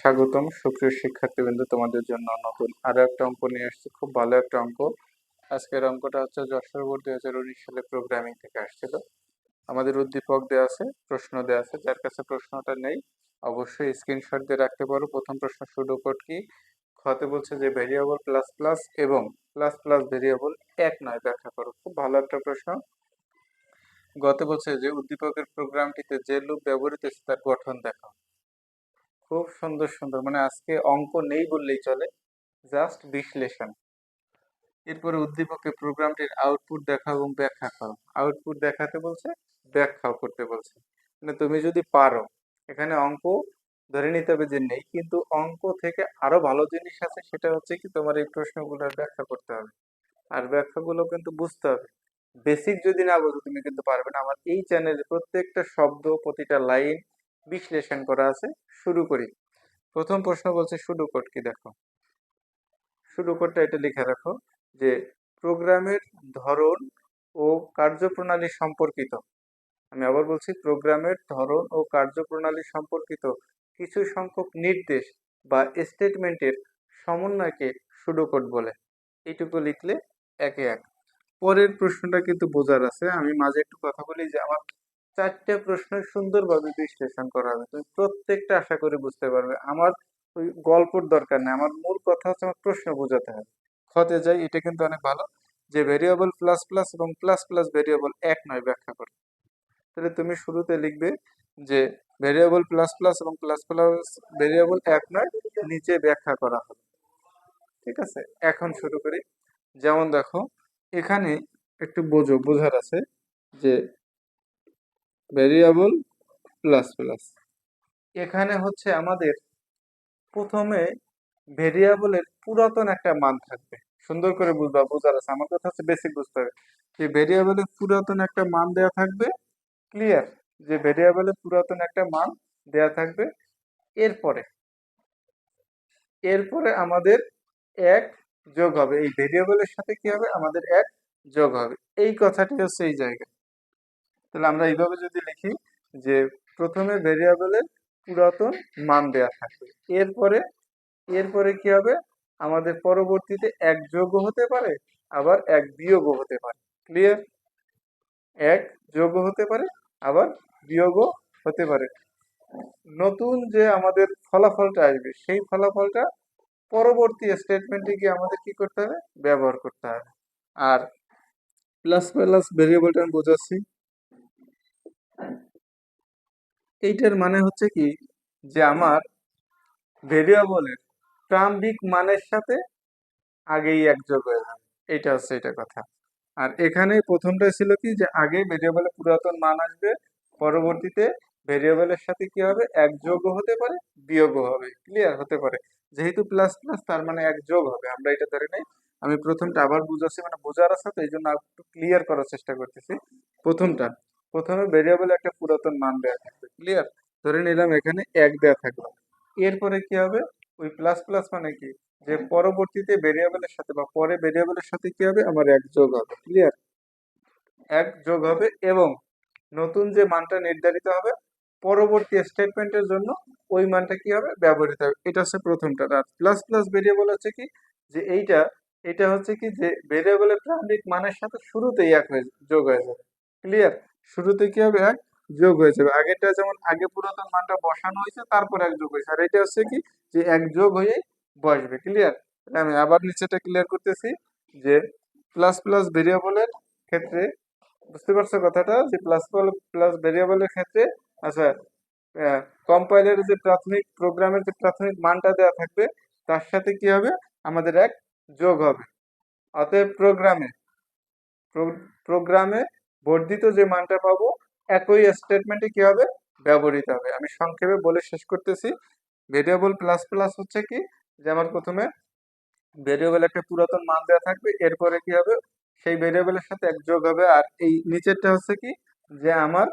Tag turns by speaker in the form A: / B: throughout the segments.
A: স্বাগতম সুপ্রিয় শিক্ষার্থীবৃন্দ, তোমাদের জন্য নতুন আরও একটা অঙ্ক নিয়ে আসছি। খুব ভালো একটা অঙ্ক। আজকের অঙ্কটা হচ্ছে যশোর বোর্ড দুই হাজার উনিশ সালে প্রোগ্রামিং থেকে আসছিল। আমাদের উদ্দীপক দেওয়া আছে, প্রশ্ন দেওয়া আছে। যার কাছে প্রশ্নটা নেই, অবশ্যই স্ক্রিনশট দিয়ে রাখতে পারো। প্রথম প্রশ্ন সুডো কোড কি? খতে বলছে যে ভেরিয়েবল প্লাস প্লাস এবং প্লাস প্লাস ভেরিয়েবল এক নয়। ব্যাখ্যা করো। খুব ভালো একটা প্রশ্ন। গতে বলছে যে উদ্দীপকের প্রোগ্রামটিতে যে লুপ ব্যবহৃত তার গঠন দেখাও। খুব সুন্দর সুন্দর। মানে আজকে অঙ্ক নেই বললেই চলে। জাস্ট বিশ্লেষণ। এরপরে উদ্দীপকে প্রোগ্রামটির আউটপুট দেখাও এবং ব্যাখ্যা করো। আউটপুট দেখাতে বলছে, ব্যাখ্যাও করতে বলছে। মানে তুমি যদি পারো, এখানে অঙ্ক ধরে নিতে হবে যে নেই, কিন্তু অঙ্ক থেকে আরও ভালো জিনিস আছে, সেটা হচ্ছে কি তোমার এই প্রশ্নগুলোর ব্যাখ্যা করতে হবে। আর ব্যাখ্যাগুলো কিন্তু বুঝতে হবে। বেসিক যদি না বোঝো, তুমি কিন্তু পারবে না। আমার এই চ্যানেলে প্রত্যেকটা শব্দ, প্রতিটা লাইন বিশ্লেষণ করা আছে, শুরু করি। প্রথম প্রশ্ন বলছে শুরু কোড কি দেখো? শুরু কোডটা এটা লিখে রাখো যে, প্রোগ্রামের ধরন ও কার্যপ্রণালী সম্পর্কিত। আমি আবার বলছি, প্রোগ্রামের ধরন ও কার্যপ্রণালী সম্পর্কিত কিছু সংখ্যক নির্দেশ বা স্টেটমেন্টের সমন্বয়কে শুরু কোড বলে। এইটুকু লিখলে একে এক। পরের প্রশ্নটা কিন্তু বোঝার আছে। আমি মাঝে একটু কথা বলি যে, আমার চারটে প্রশ্ন সুন্দরভাবে বিশ্লেষণ করা হবে। তুমি প্রত্যেকটা আশা করে বুঝতে পারবে। আমার ওই গল্পর দরকার নেই। আমার মূল কথা হচ্ছে আমার প্রশ্ন বোঝাতে হবে। খতে যাই, এটা কিন্তু অনেক ভালো যে ভেরিয়েবল প্লাস প্লাস এবং প্লাস প্লাস ভেরিয়েবল এক নয় ব্যাখ্যা করো তাহলে তুমি শুরুতে লিখবে যে ভেরিয়েবল প্লাস প্লাস এবং প্লাস প্লাস ভেরিয়েবল এক নয়, নিচে ব্যাখ্যা করা হবে। ঠিক আছে? এখন শুরু করি। যেমন দেখো, এখানে একটু বোঝো, বোঝার আছে যে ভেরিয়েবল প্লাস প্লাস এখানে হচ্ছে আমাদের প্রথমে ভেরিয়েবলের পুরাতন একটা মান থাকবে। সুন্দর করে বুঝবা, বোঝার আছে। আমার কথা হচ্ছে বেসিক বুঝতে হবে। যে ভেরিয়েবলের পুরাতন একটা মান দেয়া থাকবে ক্লিয়ার যে ভেরিয়েবলের পুরাতন একটা মান দেয়া থাকবে, এরপরে এরপরে আমাদের এক যোগ হবে। এই ভেরিয়েবলের সাথে কি হবে? আমাদের এক যোগ হবে। এই কথাটি হচ্ছে এই জায়গায়। তাহলে আমরা এইভাবে যদি লিখি যে প্রথমে ভেরিয়েবলের পুরাতন মান দেয়া থাকবে এরপরে এরপরে কি হবে? আমাদের পরবর্তীতে এক যোগ হতে পারে, আবার এক বিয়োগ হতে পারে। ক্লিয়ার এক যোগ হতে পারে, আবার বিয়োগ হতে পারে। নতুন যে আমাদের ফলাফলটা আসবে, সেই ফলাফলটা পরবর্তী স্টেটমেন্টে গিয়ে আমাদের কি করতে হবে? ব্যবহার করতে হবে। আর প্লাস প্লাস ভেরিয়েবলটা আমি বোঝাচ্ছি। এইটার মানে হচ্ছে কি? যে আমার ভেরিয়েবলের প্রারম্ভিক মানের সাথে আগেই এক যোগ হয়ে যাবে। এইটা হচ্ছে এটা কথা। আর এখানে প্রথমটা ছিল কি? যে আগে ভেরিয়েবলের পুরাতন মান আসবে, পরবর্তীতে ভেরিয়েবলের সাথে কি হবে? এক যোগ হতে পারে বিয়োগ হবে। ক্লিয়ার হতে পারে। যেহেতু প্লাস প্লাস তার মানে এক যোগ হবে। আমরা এটা ধরে নেই। আমি প্রথমটা আবার বুঝাচ্ছি মানে বোঝার আছে তো এই জন্য একটু ক্লিয়ার করার চেষ্টা করতেছি। প্রথমটা প্রথমে ভেরিয়েবলে একটা পুরাতন মান দেওয়া থাকবে ক্লিয়ার ধরে নিলাম এখানে এক দেওয়া থাকল। এরপরে কি হবে? ওই প্লাস প্লাস মানে কি? যে পরবর্তীতে ভেরিয়েবলের সাথে বা পরে ভেরিয়েবলের সাথে কি হবে? আমার এক যোগ হবে ক্লিয়ার এক যোগ হবে এবং নতুন যে মানটা নির্ধারিত হবে, পরবর্তী স্টেটমেন্টের জন্য ওই মানটা কি হবে? ব্যবহৃত হবে। এটা হচ্ছে প্রথমটা। আর প্লাস প্লাস ভেরিয়েবল হচ্ছে কি? যে এইটা, এটা হচ্ছে কি? যে ভেরিয়েবলের প্রারম্ভিক মানের সাথে শুরুতেই এক হয়ে যোগ হয়ে যাবে ক্লিয়ার শুরুতে কি হবে? এক যোগ হয়ে যাবে। আগেরটা যেমন আগে পুরাতন মানটা বসানো হয়েছে, তারপর এক যোগ হয়েছে। আর এটা হচ্ছে কি? যে এক যোগ হয়েই বসবে। ক্লিয়ার আমি আবার নিচেটা ক্লিয়ার করতেছি যে প্লাস প্লাস ভেরিয়েবলের ক্ষেত্রে, বুঝতে পারছ কথাটা? যে প্লাস প্লাস ভেরিয়েবলের ক্ষেত্রে আচ্ছা কম্পাইলের যে প্রাথমিক প্রোগ্রামের যে প্রাথমিক মানটা দেওয়া থাকবে, তার সাথে কি হবে? আমাদের এক যোগ হবে। অতএব প্রোগ্রামে প্রোগ্রামে বর্ধিত যে মানটা পাবো, একই স্টেটমেন্টে কি হবে? ব্যবহৃত হবে। আমি সংক্ষেপে বলে শেষ করতেছি। ভেরিয়েবল প্লাস প্লাস হচ্ছে কি? যে আমার প্রথমে ভেরিয়েবল একটা পুরাতন মান দেওয়া থাকবে, এরপরে কি হবে? সেই ভেরিয়েবলের সাথে এক যোগ হবে। আর এই নিচেরটা হচ্ছে কি? যে আমার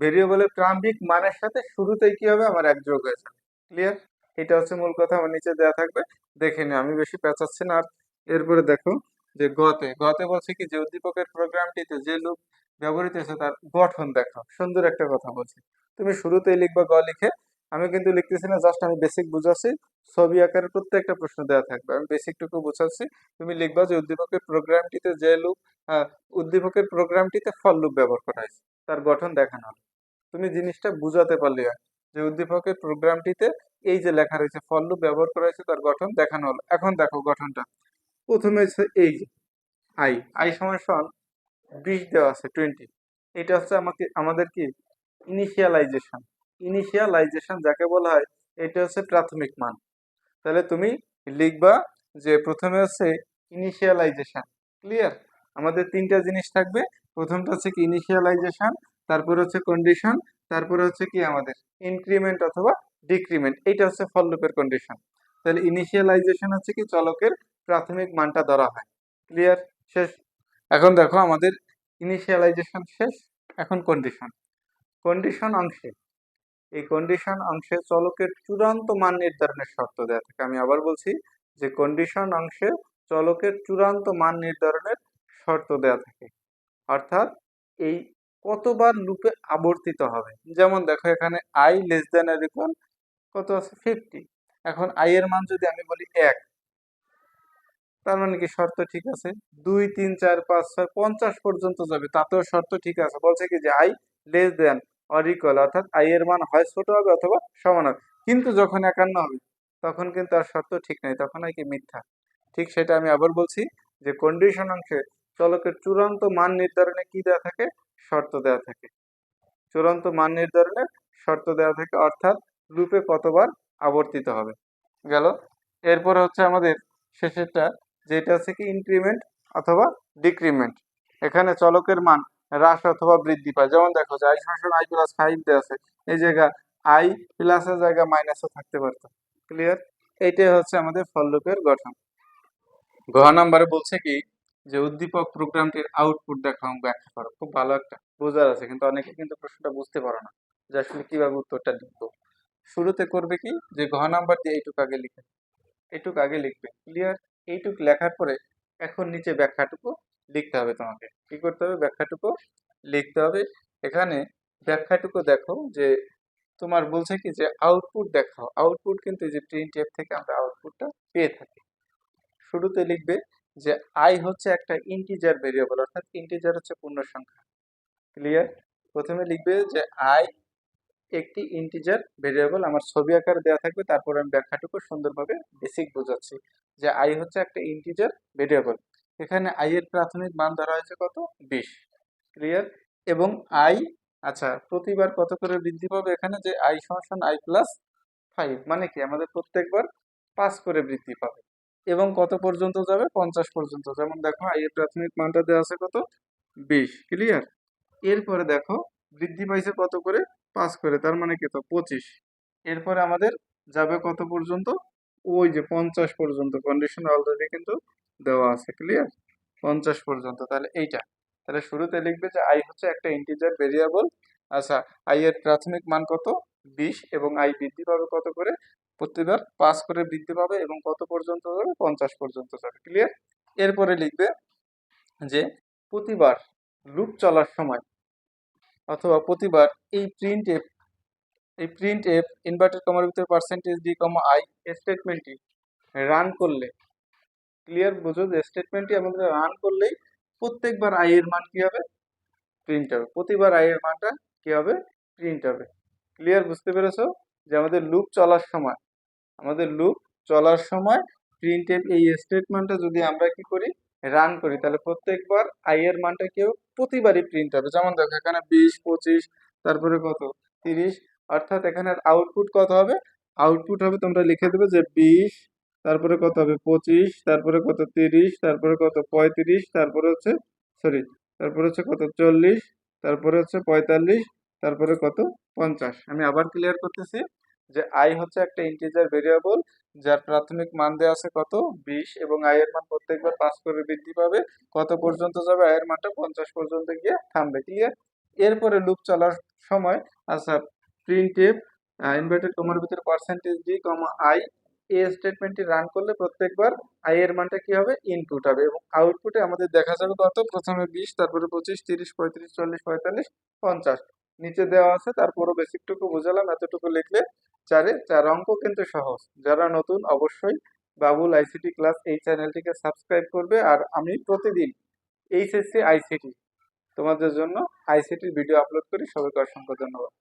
A: ভেরিয়েবলের প্রারম্ভিক মানের সাথে শুরুতেই কি হবে? আমার এক যোগ হয়ে যাবে। ক্লিয়ার এটা হচ্ছে মূল কথা। আমার নিচে দেওয়া থাকবে। দেখে নি আমি বেশি পেঁচাচ্ছি না। আর এরপরে দেখো যে গতে গতে বলছে কি যে উদ্দীপকের প্রোগ্রামটিতে যে লুপ ব্যবহৃত হয়েছে তার গঠন দেখো, সুন্দর একটা কথা বলছে। তুমি শুরুতেই লিখবা গ লিখে, আমি কিন্তু লিখতেছি না, জাস্ট আমি বেসিক বুঝাচ্ছি, ছবি আকারের প্রত্যেকটা প্রশ্ন দেওয়া থাকবে, আমি বেসিকটুকু বুঝাচ্ছি, তুমি লিখবা যে উদ্দীপকের প্রোগ্রামটিতে যে লুপ উদ্দীপকের প্রোগ্রামটিতে ফল লুপ ব্যবহার করা হয়েছে, তার গঠন দেখানো তুমি জিনিসটা বুঝাতে পারলে যে উদ্দীপকের প্রোগ্রামটিতে এই যে লেখা রয়েছে ফল লুপ ব্যবহার করা হয়েছে, তার গঠন দেখানো হলো। এখন দেখো গঠনটা। প্রথমে হচ্ছে এই যে আই আই সমান সমান বিশ দেওয়া আছে টোয়েন্টি এটা হচ্ছে আমাকে, আমাদের কি? ইনিশিয়ালাইজেশন ইনিশিয়ালাইজেশন যাকে বলা হয়, এটা হচ্ছে প্রাথমিক মান। তাহলে তুমি লিখবা যে প্রথমে হচ্ছে ইনিশিয়ালাইজেশন ক্লিয়ার আমাদের তিনটা জিনিস থাকবে। প্রথমটা হচ্ছে কি ইনিশিয়ালাইজেশন তারপর হচ্ছে কন্ডিশন তারপরে হচ্ছে কি আমাদের ইনক্রিমেন্ট অথবা ডিক্রিমেন্ট এইটা হচ্ছে ফল কন্ডিশন তাহলে ইনিশিয়ালাইজেশন হচ্ছে কি চলকের প্রাথমিক মানটা ধরা হয়। ক্লিয়ার শেষ? এখন দেখো আমাদের ইনিশিয়ালাইজেশন শেষ, এখন কন্ডিশন কন্ডিশন অংশে। এই কন্ডিশন অংশে চলকের চূড়ান্ত মান নির্ধারণের শর্ত দেওয়া থাকে। আমি আবার বলছি যে কন্ডিশন অংশে চলকের চূড়ান্ত মান নির্ধারণের শর্ত দেওয়া থাকে। অর্থাৎ এই কতবার লুপে আবর্তিত হবে। যেমন দেখো এখানে আই লেস দেন কত আছে? ফিফটি এখন আই এর মান যদি আমি বলি এক তার মানে কি শর্ত ঠিক আছে? দুই, তিন, চার, পাঁচ, ছয়, পঞ্চাশ পর্যন্ত যাবে, তাতেও শর্ত ঠিক আছে। বলছে কি যে i less than or equal অর্থাৎ আই এর মান হয় ছোট হবে অথবা সমান হবে। কিন্তু যখন একান্ন হবে, তখন কিন্তু আর শর্ত ঠিক নাই, তখন হয় কি মিথ্যা। ঠিক সেটা আমি আবার বলছি যে কন্ডিশন অংশে চলকের চূড়ান্ত মান নির্ধারণে কি দেওয়া থাকে? শর্ত দেওয়া থাকে। চূড়ান্ত মান নির্ধারণে শর্ত দেওয়া থাকে, অর্থাৎ লুপে কতবার আবর্তিত হবে। গেল? এরপর হচ্ছে আমাদের শেষেরটা যেটা হচ্ছে কি ইনক্রিমেন্ট অথবা ডিক্রিমেন্ট এখানে চলকের মান হ্রাস অথবা বৃদ্ধি পায়। যেমন দেখো যে আই সমান আই প্লাস ফাইভ দেওয়া আছে, এই জায়গা আই প্লাসের জায়গা মাইনাসও থাকতে পারতো। ক্লিয়ার এইটাই হচ্ছে আমাদের ফল লুপের গঠন। ঘ নাম্বারে বলছে কি যে উদ্দীপক প্রোগ্রামটির আউটপুট দেখাও ব্যাখ্যা করো। খুব ভালো একটা বোঝার আছে, কিন্তু অনেকে কিন্তু প্রশ্নটা বুঝতে পারো না যে আসলে কীভাবে উত্তরটা লিখব। শুরুতে করবে কি? যে ঘ নাম্বার দিয়ে এইটুকু আগে লিখে, এইটুকু আগে লিখবে। ক্লিয়ার এইটুকু লেখার পরে এখন নিচে ব্যাখ্যাটুকু লিখতে হবে তোমাকে। কি করতে হবে? ব্যাখ্যাটুকু লিখতে হবে। এখানে ব্যাখ্যাটুকু দেখো যে তোমার বলছে কি যে আউটপুট দেখাও। আউটপুট কিন্তু যে প্রিন্ট এফ থেকে আমরা আউটপুটটা পেয়ে থাকি। শুরুতে লিখবে যে আই হচ্ছে একটা ইন্টিজার ভেরিয়েবল অর্থাৎ ইন্টিজার হচ্ছে পূর্ণ সংখ্যা ক্লিয়ার প্রথমে লিখবে যে আই একটি ইন্টিজার ভেরিয়েবল আমার ছবি আকার দেওয়া থাকবে, তারপর আমি ব্যাখ্যাটুকু সুন্দরভাবে বেসিক বোঝাচ্ছি যে আই হচ্ছে একটা ইন্টিজার ভেরিয়েবল এখানে আই এর প্রাথমিক মান ধরা হয়েছে কত? বিশ। ক্লিয়ার এবং আই আচ্ছা প্রতিবার কত করে বৃদ্ধি পাবে এখানে? যে আই সমান আই প্লাস ফাইভ মানে কি? আমাদের প্রত্যেকবার পাঁচ করে বৃদ্ধি পাবে। এবং কত পর্যন্ত যাবে? পঞ্চাশ পর্যন্ত। যেমন দেখো আই এর প্রাথমিক মানটা দেওয়া আছে কত? বিশ। ক্লিয়ার এরপরে দেখো বৃদ্ধি পাইছে কত করে? পাঁচ করে, তার মানে কত পঁচিশ। এরপরে আমাদের যাবে কত পর্যন্ত? ওই যে পঞ্চাশ পর্যন্ত কন্ডিশন অলরেডি কিন্তু দেওয়া আছে ক্লিয়ার পঞ্চাশ পর্যন্ত, তাহলে এইটা। তাহলে শুরুতে লিখবে যে আই হচ্ছে একটা ইন্টিজার ভেরিয়েবল আচ্ছা আই এর প্রাথমিক মান কত? বিশ, এবং আই বৃদ্ধি পাবে কত করে? প্রতিবার পাঁচ করে বৃদ্ধি পাবে, এবং কত পর্যন্ত যাবে পঞ্চাশ পর্যন্ত যাবে ক্লিয়ার এরপরে লিখবে যে প্রতিবার লুপ চলার সময় অথবা প্রতিবার এই প্রিন্ট এফ এই প্রিন্ট এফ ইনভার্টেড কমার ভিতরে পার্সেন্টেজ ডি কমা আই স্টেটমেন্টটি রান করলে ক্লিয়ার বুঝো যে স্টেটমেন্টটি আমাদের রান করলেই প্রত্যেকবার আই এর মান কি হবে? প্রিন্ট হবে। প্রতিবার আই এর মানটা কি হবে? প্রিন্ট হবে। ক্লিয়ার বুঝতে পেরেছ যে আমাদের লুপ চলার সময়, আমাদের লুপ চলার সময় প্রিন্ট এফ এই স্টেটমেন্টটা যদি আমরা কি করি রান করি, তাহলে প্রত্যেকবার আই এর মানটা কেউ প্রতিবারই প্রিন্ট হবে। যেমন দেখো, এখানে বিশ, পঁচিশ, তারপরে কত? তিরিশ। অর্থাৎ এখানে আউটপুট কত হবে? আউটপুট হবে তোমরা লিখে দেবে যে বিশ, তারপরে কত হবে? পঁচিশ, তারপরে কত? তিরিশ, তারপরে কত? পঁয়ত্রিশ, তারপরে হচ্ছে সরি তারপরে হচ্ছে কত? চল্লিশ, তারপরে হচ্ছে পঁয়তাল্লিশ, তারপরে কত? পঞ্চাশ। আমি আবার ক্লিয়ার করতেছি যে আই হচ্ছে একটা ইন্টিজার ভেরিয়েবল যার প্রাথমিক মান দেওয়া আছে কত? বিশ, এবং আয়ের মান প্রত্যেকবার পাঁচ করে বৃদ্ধি পাবে। কত পর্যন্ত যাবে? আয়ের মানটা পঞ্চাশ পর্যন্ত গিয়ে থামবে ক্লিয়ার এরপরে লুপ চলার সময় আচ্ছা প্রিন্ট এফ ইনভার্টেড কমার ভিতরে পার্সেন্টেজ ডি কমা আই এই স্টেটমেন্টটি রান করলে প্রত্যেকবার আই এর মানটা কি হবে? ইনপুট হবে, এবং আউটপুটে আমাদের দেখা যাবে কত? প্রথমে বিশ, তারপরে পঁচিশ, তিরিশ, পঁয়ত্রিশ, চল্লিশ, পঁয়তাল্লিশ, পঞ্চাশ। নিচে দেওয়া আছে, তারপরও বেসিকটুকু বুঝালাম, এতটুকু লিখলে চারে, চার অঙ্ক কিন্তু সহজ। যারা নতুন, অবশ্যই বাবুল আইসিটি ক্লাস এই চ্যানেলটিকে সাবস্ক্রাইব করবে, আর আমি প্রতিদিন এইচএসসি আইসিটি তোমাদের জন্য আইসিটির ভিডিও আপলোড করি। সবাইকে অসংখ্য ধন্যবাদ।